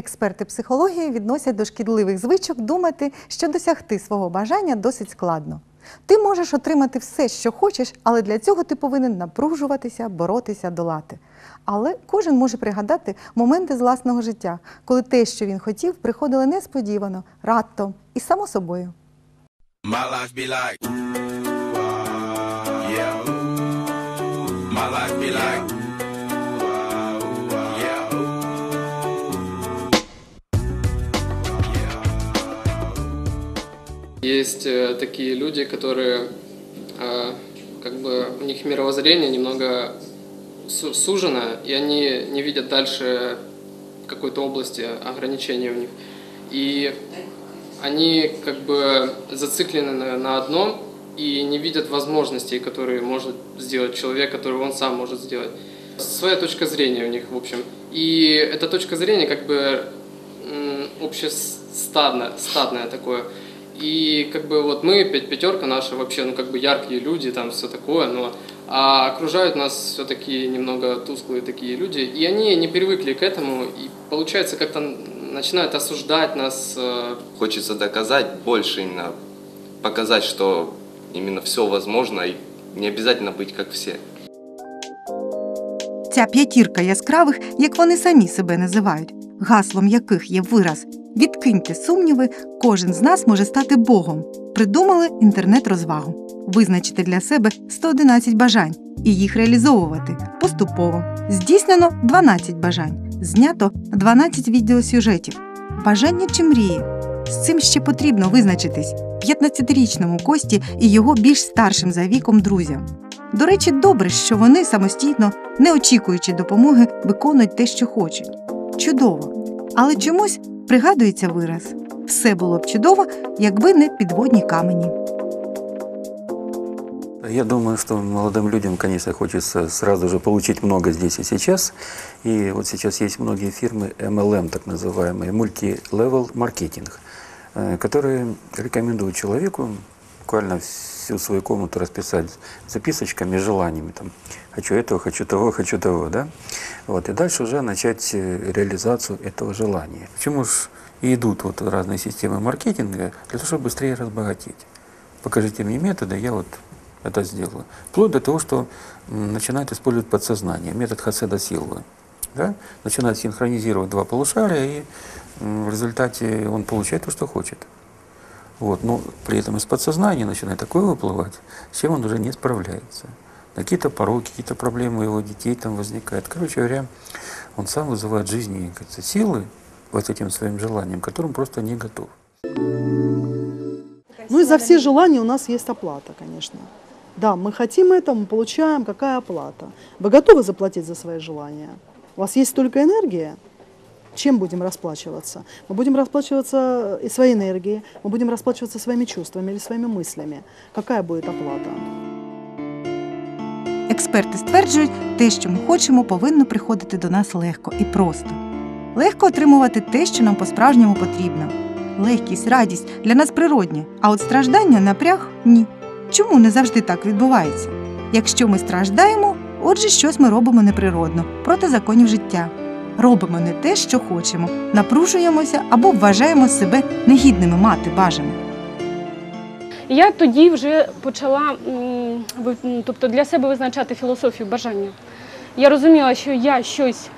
Експерти психології відносять до шкідливих звичок думати, що досягти свого бажання досить складно. Ти можеш отримати все, що хочеш, але для цього ти повинен напружуватися, боротися, долати. Але кожен може пригадати моменти з власного життя, коли те, що він хотів, приходило несподівано, раптом і само собою. My life be like, ah, yeah. My life Есть э, такие люди, которые, э, как бы, у них мировоззрение немного су- сужено, и они не видят дальше какой-то области ограничений у них. И они как бы зациклены на, на одном и не видят возможностей, которые может сделать человек, которые он сам может сделать. Своя точка зрения у них, в общем. И эта точка зрения как бы общестадная, стадное такое. И как бы вот мы, пять пятерка наша вообще, ну как бы яркие люди, там все такое, но а окружают нас все-таки немного тусклые такие люди, и они не привыкли к этому, и получается как-то начинают осуждать нас, э, Хочется доказать больше именно, показать, что именно все возможно и не обязательно быть как все. Ця п'ятірка яскравих, як вони самі себе називають, гаслом яких є вираз Відкиньте сумніви, кожен з нас може стати Богом. Придумали інтернет-розвагу, визначити для себе 111 бажань і їх реалізовувати поступово. Здійснено 12 бажань, знято 12 відеосюжетів. Бажання чи мрії? З цим ще потрібно визначитись 15-річному Кості і його більш старшим за віком друзям. До речі, добре, що вони самостійно, не очікуючи допомоги, виконують те, що хочуть. Чудово. Але чомусь пригадується вираз: все було б чудово, якби не підводні камені. Я думаю, что молодым людям, конечно, хочется сразу же получить много здесь и сейчас. И вот сейчас есть многие фирмы MLM, так называемые, multi-level маркетинг, э, которые рекомендуют человеку буквально всю свою комнату расписать записочками, желаниями. Там, хочу этого, хочу того, хочу того. Да? Вот, и дальше уже начать э, реализацию этого желания. Почему же и идут вот разные системы маркетинга? Для того, чтобы быстрее разбогатеть. Покажите мне методы, я вот это сделаю. Вплоть до того, что начинают использовать подсознание, метод Хаседа Силвы. Да? Начинает синхронизировать два полушария, и в результате он получает то, что хочет. Вот. Но при этом из подсознания начинает такое выплывать, с чем он уже не справляется. Какие-то пороки, какие-то проблемы у его детей там возникают. Короче говоря, он сам вызывает жизни говорится, силы вот этим своим желанием, к которым просто не готов. Ну и за все желания у нас есть оплата, конечно. Да, мы хотим это, мы получаем, какая оплата? Вы готовы заплатить за свои желания? У вас есть столько энергии? Чем будем расплачиваться? Мы будем расплачиваться и своей энергией, мы будем расплачиваться своими чувствами или своими мыслями. Какая будет оплата? Експерти стверджують, те, що ми хочемо, повинно приходити до нас легко і просто. Легко отримувати те, що нам по-справжньому потрібно. Легкість, радість для нас природні, а от страждання напряг ні. Чому не завжди так відбувається? Якщо ми страждаємо, отже, щось ми робимо неприродно, проти законів життя. Робимо не те, що хочемо, напружуємося або вважаємо себе негідними мати бажане. Я тоді вже почала тобто для себе визначати філософію бажання. Я розуміла, що я щось,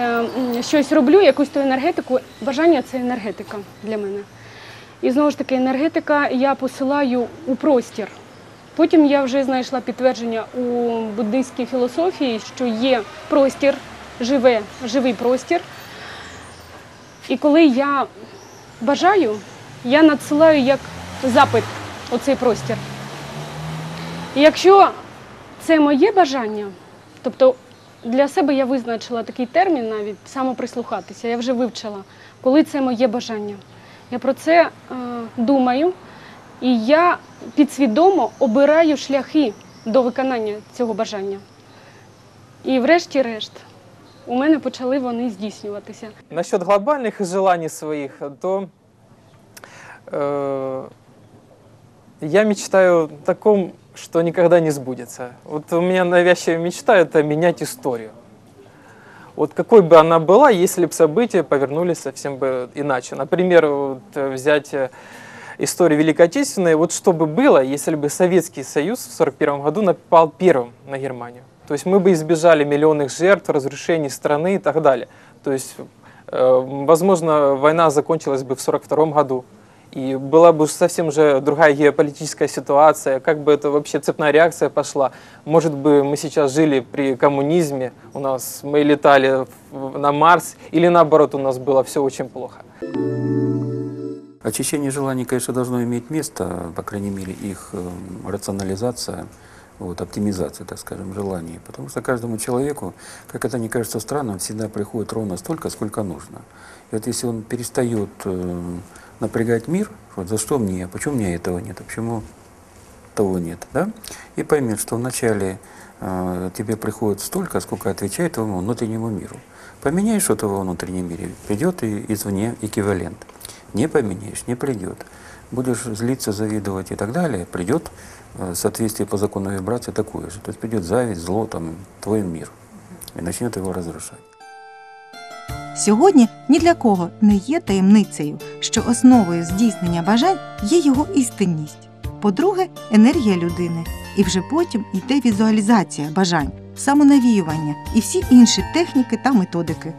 е, щось роблю, якусь ту енергетику. Бажання це енергетика для мене. І знову ж таки, енергетика я посилаю у простір. Потім я вже знайшла підтвердження у буддийській філософії, що є простір, живе, живий простір. І коли я бажаю, я надсилаю як запит оцей простір. І якщо це моє бажання, тобто для себе я визначила такий термін навіть самоприслухатися, я вже вивчила, коли це моє бажання. Я про це е, думаю, і я підсвідомо обираю шляхи до виконання цього бажання. І врешті-решт у мене почали вони здійснюватися. Насчет глобальных желаний своих, то э, я мечтаю о таком, что никогда не сбудется. Вот у меня навязчивая мечта – это менять историю. Вот какой бы она была, если бы события повернулись совсем бы иначе. Например, вот, э, взять э, историю Великой Отечественной, вот что бы было, если бы Советский Союз в 1941 году напал первым на Германию. То есть мы бы избежали миллионных жертв, разрушений страны и так далее. То есть, э, возможно, война закончилась бы в 1942 году. И была бы совсем же другая геополитическая ситуация, как бы это вообще цепная реакция пошла. Может бы мы сейчас жили при коммунизме, у нас мы летали на Марс, или наоборот у нас было все очень плохо. Очищение желаний, конечно, должно иметь место, по крайней мере, их эм, рационализация, вот, оптимизация, так скажем, желаний. Потому что каждому человеку, как это не кажется странным, всегда приходит ровно столько, сколько нужно. И вот если он перестает э, напрягать мир, вот за что мне, почему меня этого нет, а почему того нет, да? И поймет, что вначале э, тебе приходит столько, сколько отвечает твоему внутреннему миру. Поменяешь что-то во внутреннем мире, придет и извне эквивалент. Не поменяешь, не придет. Будешь злиться, завидовать и так далее, придет э, соответствие по закону вибрации такое же. То есть придет зависть, зло, там, твой мир и начнет его разрушать. Сьогодні ні для кого не є таємницею, що основою здійснення бажань є його істинність. По-друге, енергія людини, і вже потім йде візуалізація бажань, самонавіювання і всі інші техніки та методики.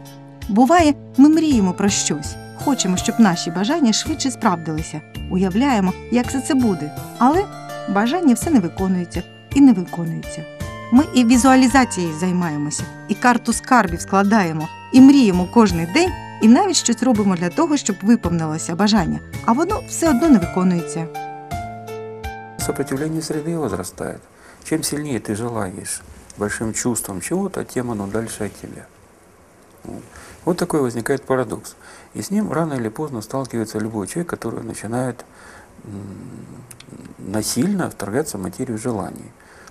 Буває, ми мріємо про щось, хочемо, щоб наші бажання швидше справдилися, уявляємо, як все це буде, але бажання все не виконується і не виконується. Ми і візуалізацією займаємося, і карту скарбів складаємо, і мріємо кожний день, і навіть щось робимо для того, щоб виповнилося бажання, а воно все одно не виконується. Сопротивление среды возрастает. Чем сильнее ты желаешь большим чувством чего-то, тем оно дальше от тебя. Вот. Вот такой возникает парадокс. И с ним рано или поздно сталкивается любой человек, который начинает м, насильно вторгаться в материю желаний.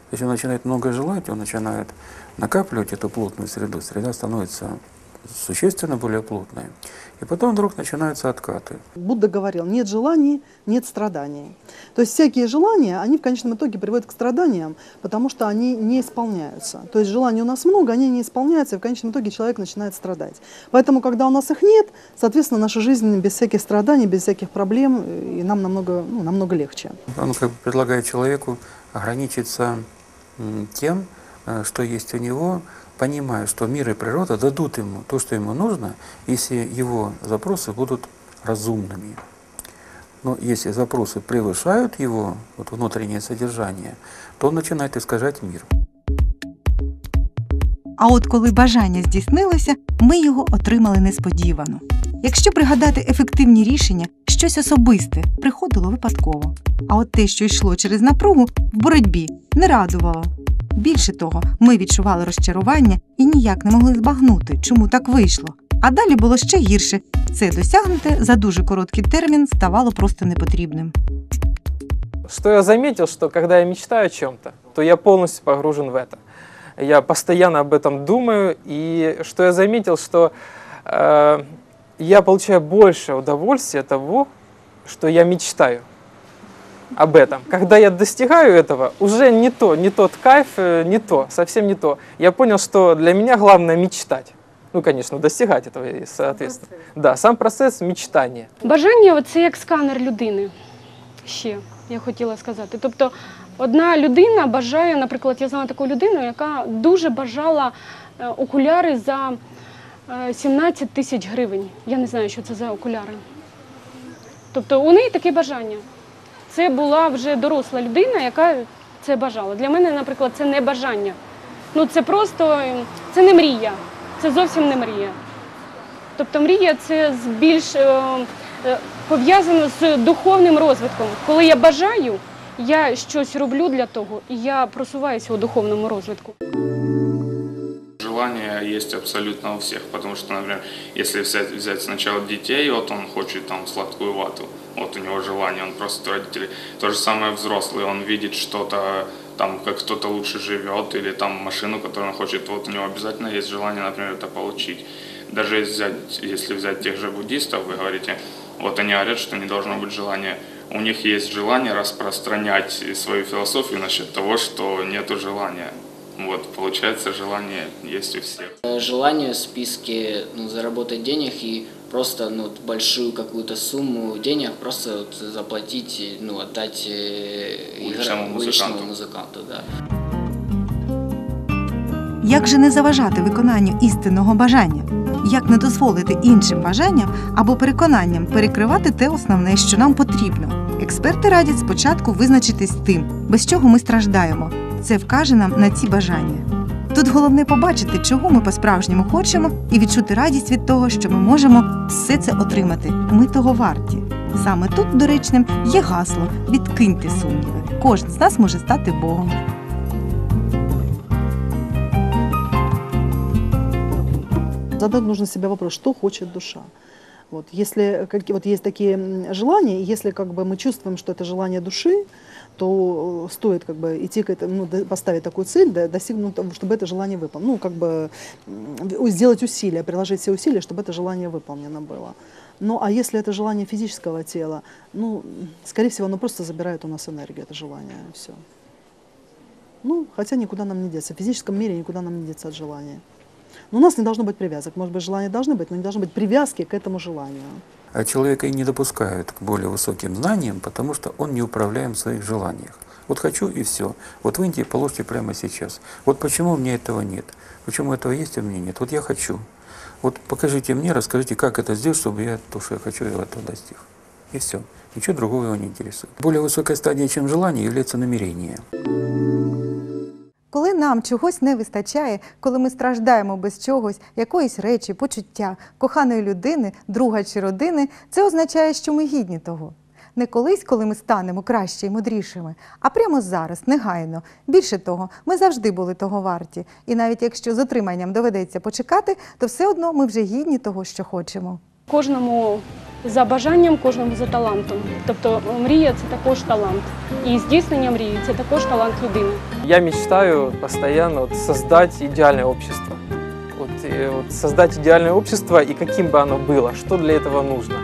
То есть он начинает много желать, он начинает накапливать эту плотную среду, среда становится существенно более плотной. И потом вдруг начинаются откаты. Будда говорил, нет желаний, нет страданий. То есть всякие желания, они в конечном итоге приводят к страданиям, потому что они не исполняются. То есть желаний у нас много, они не исполняются, и в конечном итоге человек начинает страдать. Поэтому, когда у нас их нет, соответственно, наша жизнь без всяких страданий, без всяких проблем, и нам намного, ну, намного легче. Он как бы предлагает человеку ограничиться тем, э, что есть у него, понимая, что мир и природа дадут ему то, что ему нужно, если его запросы будут разумными. Но если запросы превышают его вот, внутреннее содержание, то он начинает искажать мир. А от коли бажання здійснилося, ми його отримали несподівано. Якщо пригадати ефективні рішення, щось особисте приходило випадково. А от те, що йшло через напругу в боротьбі, не радувало. Більше того, ми відчували розчарування і ніяк не могли збагнути, чому так вийшло. А далі було ще гірше. Це досягнуте за дуже короткий термін ставало просто непотрібним. Что я заметил, что когда я мечтаю о чем-то, то я полностью погружен в это. Я постоянно об этом думаю, и что я заметил, что э, я получаю больше удовольствия от того, что я мечтаю об этом. Когда я достигаю этого, уже не то, не тот кайф, э, не то, совсем не то. Я понял, что для меня главное мечтать. Ну, конечно, достигать этого, и, соответственно. Да, сам процесс мечтания. Бажання це як сканер людини. Ще я хотіла сказати. Тобто, одна людина бажає, наприклад, я знала таку людину, яка дуже бажала е, окуляри за е, 17 тисяч гривень. Я не знаю, що це за окуляри. Тобто у неї таке бажання. Це була вже доросла людина, яка це бажала. Для мене, наприклад, це не бажання. Ну це просто е, це не мрія. Це зовсім не мрія. Тобто мрія це більш е, е, пов'язано з духовним розвитком. Коли я бажаю, я щось роблю для того, і я просуваюся у духовному розвитку. Желания есть абсолютно у всех, потому что, например, если взять, взять сначала детей, вот он хочет там сладкую вату, вот у него желание, он просит у родителей. То же самое взрослый, он видит что-то, там, как кто-то лучше живет, или там машину, которую он хочет, вот у него обязательно есть желание, например, это получить. Даже взять, если взять тех же буддистов, вы говорите, вот они говорят, что не должно быть желания. У них есть желание распространять свою философию насчет того, что нет желания. Вот, получается, желание есть у всех. Э, Желание в списке ну, заработать денег и просто ну, вот большую какую-то сумму денег просто вот заплатить, и, ну, отдать э, Уличному игра- уличному музыканту. музыканту, да. Як же не заважати виконанню істинного бажання? Як не дозволити іншим бажанням або переконанням перекривати те основне, що нам потрібно? Експерти радять спочатку визначитись з тим, без чого ми страждаємо. Це вкаже нам на ці бажання. Тут головне побачити, чого ми по-справжньому хочемо, і відчути радість від того, що ми можемо все це отримати. Ми того варті. Саме тут доречним є гасло Відкиньте сумніви. Кожен з нас може стати Богом. Задать нужно себе вопрос, что хочет душа. Вот, если как, вот есть такие желания, если как бы мы чувствуем, что это желание души, то э, стоит как бы идти к этому, ну, поставить такую цель, да, достигнуть чтобы это желание выполнено. Ну, как бы сделать усилия, приложить все усилия, чтобы это желание выполнено было. Ну, а если это желание физического тела, ну, скорее всего, оно просто забирает у нас энергию, это желание, все. Ну, хотя никуда нам не деться. В физическом мире никуда нам не деться от желания. Но у нас не должно быть привязок. Может быть, желания должны быть, но не должно быть привязки к этому желанию. А человека и не допускают к более высоким знаниям, потому что он не управляем в своих желаниях. Вот хочу и все. Вот выньте и положите прямо сейчас. Вот почему у меня этого нет? Почему этого есть, а у меня нет? Вот я хочу. Вот покажите мне, расскажите, как это сделать, чтобы я то, что я хочу, я этого достиг. И все. Ничего другого его не интересует. Более высокая стадия, чем желание, является намерение. Коли нам чогось не вистачає, коли ми страждаємо без чогось, якоїсь речі, почуття, коханої людини, друга чи родини, це означає, що ми гідні того. Не колись, коли ми станемо краще і мудрішими, а прямо зараз, негайно. Більше того, ми завжди були того варті. І навіть якщо з отриманням доведеться почекати, то все одно ми вже гідні того, що хочемо. Кожному за бажанням, кожному за талантом. Тобто мрія це також талант. І здійснення мрії це також талант людини. Я мечтаю постоянно вот создать идеальное общество. Вот, э, вот создать идеальное общество и каким бы оно было, что для этого нужно.